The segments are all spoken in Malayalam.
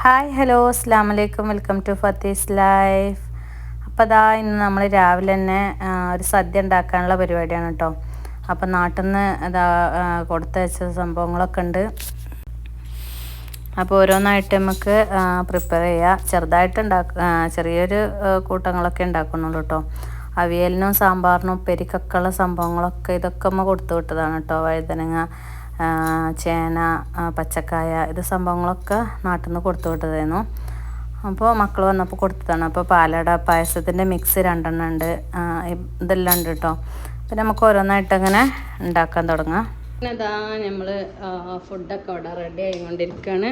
ഹായ് ഹലോ അസ്സാം വലൈക്കും വെൽക്കം ടു ഫത്തീസ് ലൈഫ്. അപ്പോൾ അതാ ഇന്ന് നമ്മൾ രാവിലെ തന്നെ ഒരു സദ്യ ഉണ്ടാക്കാനുള്ള പരിപാടിയാണ് കേട്ടോ അപ്പോൾ നാട്ടിൽ നിന്ന് ഇതാ കൊടുത്ത കൊടുത്തയച്ച സംഭവങ്ങളൊക്കെ ഉണ്ട്. അപ്പോൾ ഓരോന്നായിട്ട് നമുക്ക് പ്രിപ്പയർ ചെയ്യുക ചെറുതായിട്ട് ഉണ്ടാക്കുക ചെറിയൊരു കൂട്ടങ്ങളൊക്കെ ഉണ്ടാക്കുന്നുള്ളൂ കേട്ടോ അവിയലിനും സാമ്പാറിനും ഉപ്പേരിക്കൊക്കെ സംഭവങ്ങളൊക്കെ ഇതൊക്കെ നമ്മൾ കൊടുത്തു വിട്ടതാണ് കേട്ടോ വഴുതനങ്ങ ചേന പച്ചക്കായ ഇത് സംഭവങ്ങളൊക്കെ നാട്ടിൽ നിന്ന് കൊടുത്തു വിട്ടതായിരുന്നു. അപ്പോൾ മക്കൾ വന്നപ്പോൾ കൊടുത്തതാണ്. അപ്പോൾ പാലട പായസത്തിന്റെ മിക്സ് രണ്ടെണ്ണം ഉണ്ട്. ഇതെല്ലാം ഉണ്ട് കേട്ടോ പിന്നെ നമുക്ക് ഓരോന്നായിട്ട് അങ്ങനെ ഉണ്ടാക്കാൻ തുടങ്ങാം. പിന്നെ നമ്മൾ ഫുഡൊക്കെ അവിടെ റെഡി ആയിക്കൊണ്ടിരിക്കുകയാണ്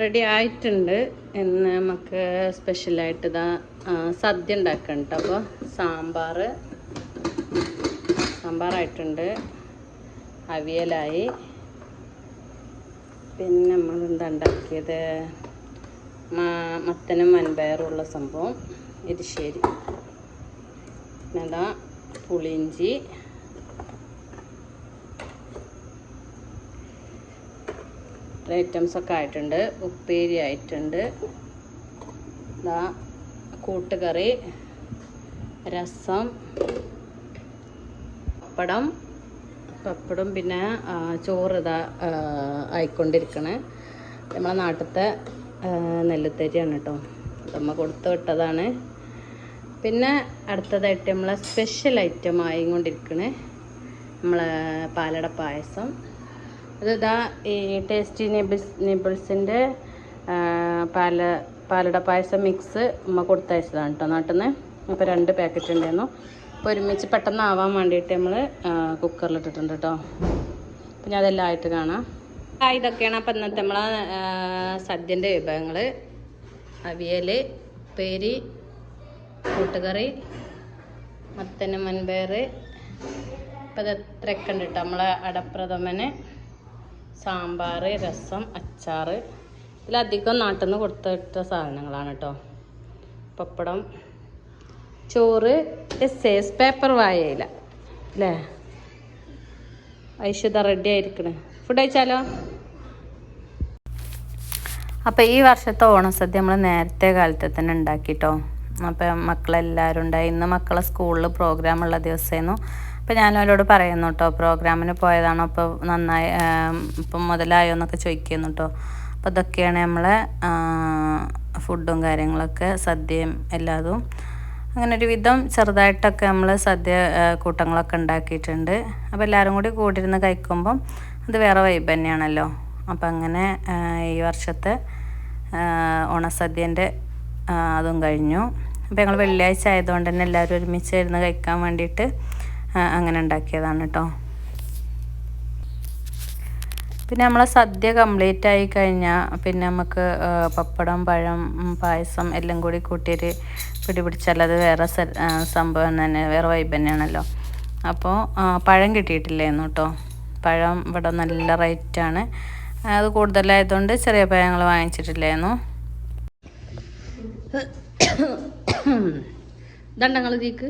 റെഡി ആയിട്ടുണ്ട്. ഇന്ന് നമുക്ക് സ്പെഷ്യലായിട്ട് ഇതാ സദ്യ ഉണ്ടാക്കണം കേട്ടോ അപ്പോൾ സാമ്പാർ സാമ്പാറായിട്ടുണ്ട്. അവിയലായി. പിന്നെ നമ്മൾ എന്താ ഉണ്ടാക്കിയത് മത്തനും വൻപയറും ഉള്ള സംഭവം. എരിശ്ശേരി. പിന്നെ പുളിഞ്ചി ഐറ്റംസൊക്കെ ആയിട്ടുണ്ട്. ഉപ്പേരി ആയിട്ടുണ്ട്. ഇതാ കൂട്ടുകറി രസം പപ്പടം. പപ്പടം പിന്നെ ചോറ് ഇതാ ആയിക്കൊണ്ടിരിക്കണേ. നമ്മളെ നാട്ടിലത്തെ നെല്ലുത്തരിയാണ് കേട്ടോ അമ്മ കൊടുത്തു വിട്ടതാണ്. പിന്നെ അടുത്തതായിട്ട് നമ്മളെ സ്പെഷ്യൽ ഐറ്റം ആയിക്കൊണ്ടിരിക്കണേ. നമ്മളെ പാലട പായസം. അത് ഇതാ ഈ ടേസ്റ്റി നിബിൾസ് നിബിൾസിന്റെ പാല പാലട പായസം മിക്സ് അമ്മ കൊടുത്തയച്ചതാണ് കേട്ടോ നാട്ടിൽ നിന്ന് അപ്പോൾ രണ്ട് പാക്കറ്റ് ഉണ്ടായിരുന്നു അപ്പോൾ ഒരുമിച്ച് പെട്ടെന്ന് ആവാൻ വേണ്ടിയിട്ട് നമ്മൾ കുക്കറിൽ ഇട്ടിട്ടുണ്ട് കേട്ടോ അപ്പം ഞാൻ അതെല്ലാം ആയിട്ട് കാണാം. ഇതൊക്കെയാണ് അപ്പം ഇന്നത്തെ നമ്മളെ സദ്യന്റെ വിഭവങ്ങൾ അവിയൽ ഉപ്പേരി കൂട്ടുകറി മത്തന് മൺപയർ ഇപ്പം ഇത് ഉണ്ട് കേട്ടോ നമ്മളെ അടപ്രഥമന് സാമ്പാർ രസം അച്ചാർ ഇതിലധികം നാട്ടിൽ നിന്ന് കൊടുത്തിട്ട സാധനങ്ങളാണ് കേട്ടോ പപ്പടം ചോറ് എസ് പേപ്പർ വായയില. അല്ലേ ഐശ്വത റെഡി ആയിരിക്കണ്. ഫുഡ് കഴിച്ചാലോ? അപ്പോൾ ഈ വർഷത്തെ ഓണസദ്യ നമ്മൾ നേരത്തെ കാലത്ത് തന്നെ ഉണ്ടാക്കിട്ടോ. അപ്പം മക്കളെല്ലാവരും ഉണ്ടായി. ഇന്ന് മക്കളെ സ്കൂളിൽ പ്രോഗ്രാം ഉള്ള ദിവസമായിരുന്നു അപ്പം ഞാൻ അവരോട് പറയുന്നു കേട്ടോ പ്രോഗ്രാമിന് പോയതാണോ? ഇപ്പോൾ നന്നായി ഇപ്പം മുതലായോ എന്നൊക്കെ ചോദിക്കുന്നു കേട്ടോ അപ്പോൾ ഇതൊക്കെയാണ് നമ്മളെ ഫുഡും കാര്യങ്ങളൊക്കെ സദ്യയും എല്ലാതും. അങ്ങനെ ഒരു വിധം ചെറുതായിട്ടൊക്കെ നമ്മൾ സദ്യ കൂട്ടങ്ങളൊക്കെ ഉണ്ടാക്കിയിട്ടുണ്ട്. അപ്പോൾ എല്ലാവരും കൂടി കൂടിയിരുന്ന് കഴിക്കുമ്പം അത് വേറെ വൈബ് തന്നെയാണല്ലോ. അപ്പം അങ്ങനെ ഈ വർഷത്തെ ഓണസദ്യന്റെ അതും കഴിഞ്ഞു. അപ്പോൾ ഞങ്ങൾ വെള്ളിയാഴ്ച ആയതുകൊണ്ട് തന്നെ എല്ലാവരും ഒരുമിച്ച് ഇരുന്ന് കഴിക്കാൻ വേണ്ടിയിട്ട് അങ്ങനെ ഉണ്ടാക്കിയതാണ് കേട്ടോ പിന്നെ നമ്മളെ സദ്യ കംപ്ലീറ്റ് ആയി കഴിഞ്ഞാൽ പിന്നെ നമുക്ക് പപ്പടം പഴം പായസം എല്ലാം കൂടി കൂട്ടിയൊരു പിടി പിടിച്ചാൽ അത് വേറെ സംഭവം തന്നെ വേറെ വൈബ് തന്നെയാണല്ലോ. അപ്പോൾ പഴം കിട്ടിയിട്ടില്ലായിരുന്നു കേട്ടോ പഴം ഇവിടെ നല്ല റേറ്റാണ് അത് കൂടുതലായതുകൊണ്ട് ചെറിയ പഴങ്ങൾ വാങ്ങിച്ചിട്ടില്ലായിരുന്നു ഇതണ്ടങ്ങൾ ഇതിക്ക്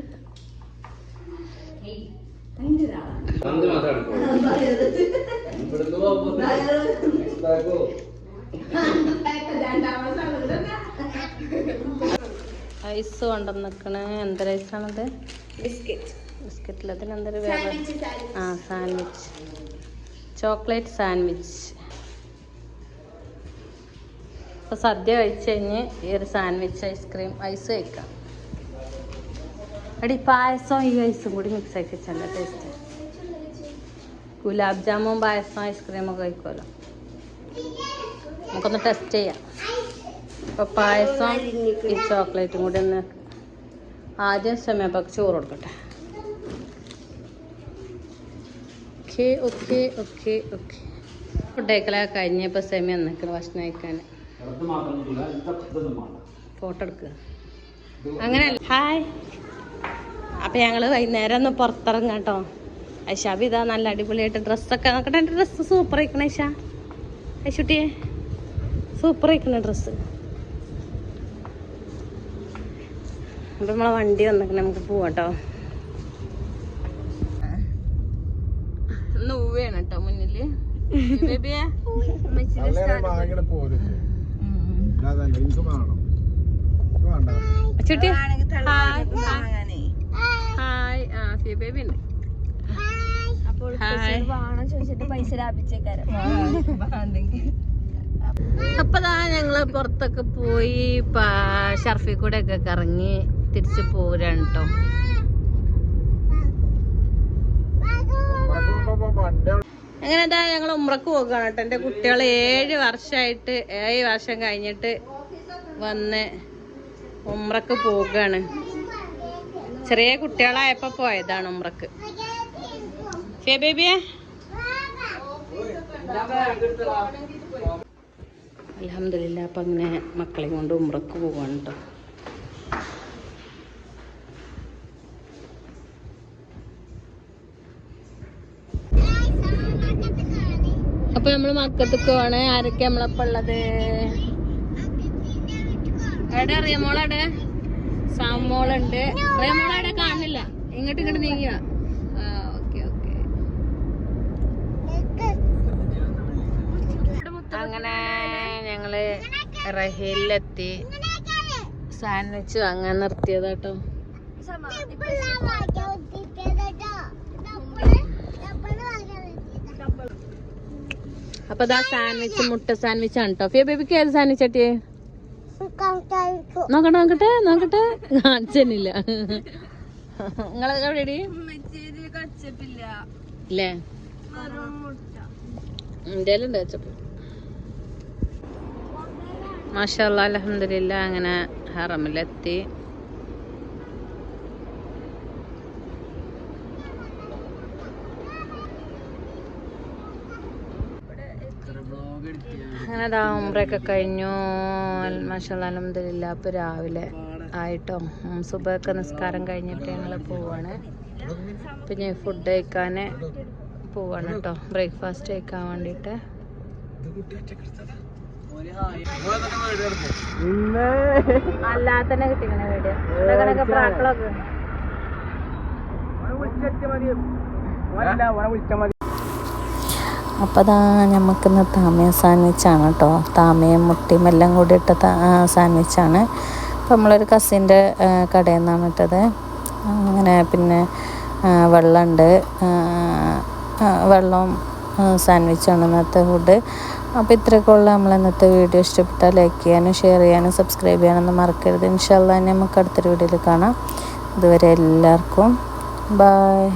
ഐസ് കൊണ്ടുവന്നിക്കണ എന്ത് ഐസാണത് ബിസ്ക്കറ്റിൽ അതിനെന്തൊരു വേറെ? ആ സാൻഡ്വിച്ച് ചോക്ലേറ്റ് സാൻഡ്വിച്ച് അപ്പോൾ സദ്യ കഴിച്ച് കഴിഞ്ഞ് ഈ ഒരു സാൻഡ്വിച്ച് ഐസ്ക്രീം ഐസ് കഴിക്കാം. അടി പായസം ഈ ഐസും കൂടി മിക്സ് ആക്കി വെച്ചാൽ ടേസ്റ്റ് ഗുലാബ് ജാമുൻ പായസം ഐസ്ക്രീമൊക്കെ കഴിക്കുമല്ലോ നമുക്കൊന്ന് ടെസ്റ്റ് ചെയ്യാം. അപ്പോൾ പായസം ഈ ചോക്ലേറ്റും കൂടി ഒന്ന് ആദ്യം സമയപ്പൊക്കെ ചോറ് കൊടുക്കട്ടെ. Okay okay okay okay. ഫുഡേക്കല കഴിഞ്ഞപ്പോൾ സെമി വന്നിക്കണം ഭക്ഷണം കഴിക്കാൻ. ഫോട്ടോ എടുക്കുക അങ്ങനെ ഹായ്. അപ്പം ഞങ്ങൾ വൈകുന്നേരം ഒന്ന് പുറത്തിറങ്ങാം കേട്ടോ. ഐഷാബ് ഇതാ നല്ല അടിപൊളിയായിട്ട് ഡ്രസ്സൊക്കെ നോക്കട്ടെ. എന്റെ ഡ്രസ്സ് സൂപ്പർ ആയിക്കണ ഐഷ. ഐഷുട്ടിയെ സൂപ്പർ ആയിക്കണ ഡ്രസ്സ് അപ്പം നമ്മളെ വണ്ടി വന്നിട്ട് നമുക്ക് പോവാട്ടോ കേട്ടോ നൂവേണ് കേട്ടോ മുന്നിൽ. ചുട്ടി ഹായ്. ആ ഫിയ ബേബി ഉണ്ട് ഞങ്ങൾ പുറത്തൊക്കെ പോയി ഷർഫി കൂടെ ഒക്കെ കറങ്ങി. തിരിച്ചു പോരാണ് കേട്ടോ അങ്ങനെ എന്താ ഞങ്ങൾ ഉമ്രക്ക് പോകുകയാണ് കേട്ടോ എന്റെ കുട്ടികൾ ഏഴ് വർഷമായിട്ട് ഏഴ് വർഷം കഴിഞ്ഞിട്ട് വന്ന് ഉമ്രക്ക് പോകുകയാണ് ചെറിയ കുട്ടികളായപ്പോ പോയതാണ് ഉമ്രക്ക്. ഷേ ബേബിയെ? അലഹമില്ല അപ്പം അങ്ങനെ മക്കളെയും കൊണ്ട് ഉമ്രക്ക് പോവാണ് കേട്ടോ അപ്പൊ നമ്മൾ മക്കത്തേക്ക് പോണ്. ആരൊക്കെ നമ്മളപ്പോ ഉള്ളത്? എവിടെ റിയമോളെവിടെ സാമോളുണ്ട്. റിയമോളെവിടെ കാണില്ല ഇങ്ങോട്ട് ഇങ്ങോട്ട് ഓക്കെ അങ്ങനെ ഞങ്ങൾ റഹീലിലെത്തി. സാൻഡ്വിച്ച് വാങ്ങാൻ നിർത്തിയതാട്ടോ. അപ്പൊ ദാ സാൻഡ്വിച്ച് മുട്ട സാൻഡ്വിച്ച് ആണ് ഫിയ ബേബിക്ക് ഏത് സാൻഡ്വിച്ച് ചട്ടിയേ നോക്കട്ടെ നോക്കട്ടെ നോക്കട്ടെ. കാണിച്ചെന്നില്ല. നിങ്ങളെ എവിടെയടി ഇല്ലേ? മാഷല്ല അലഹമില്ല അങ്ങനെ ഹറമിലെത്തി. അങ്ങനെ ദാ ഉംറയൊക്കെ കഴിഞ്ഞു അലഹമില്ല ഇപ്പൊ രാവിലെ ആയിട്ടോ സുബഹൊക്കെ നിസ്കാരം കഴിഞ്ഞിട്ട് ഞങ്ങൾ പോവാണ് പിന്നെ ഫുഡ് കഴിക്കാൻ പോവാണ് കേട്ടോ ബ്രേക്ക്ഫാസ്റ്റ് കഴിക്കാൻ വേണ്ടിയിട്ട് അല്ലാതെ തന്നെ കിട്ടിക്കണേ വീട് ഇതൊക്കെ പ്രാക്കളൊക്കെ അപ്പോൾ അതാ നമുക്കിന്ന് താമയ സാൻഡ്വിച്ചാണ് കേട്ടോ താമയും മുട്ടയും എല്ലാം കൂടി ഇട്ട സാൻഡ്വിച്ചാണ് അപ്പോൾ നമ്മളൊരു കസിന്റെ കടയിൽ നിന്നാണ് ഇട്ടത്. അങ്ങനെ പിന്നെ വെള്ളമുണ്ട് വെള്ളം സാൻഡ്വിച്ചാണ് ഇന്നത്തെ ഫുഡ്. അപ്പോൾ ഇത്രയൊക്കെ ഉള്ള നമ്മൾ ഇന്നത്തെ വീഡിയോ. ഇഷ്ടപ്പെട്ടാൽ ലൈക്ക് ചെയ്യാനും ഷെയർ ചെയ്യാനും സബ്സ്ക്രൈബ് ചെയ്യാനൊന്നും മറക്കരുത്. ഇൻഷാല്ല നമുക്ക് അടുത്തൊരു വീഡിയോയിൽ കാണാം. ഇതുവരെ എല്ലാവർക്കും ബായ്.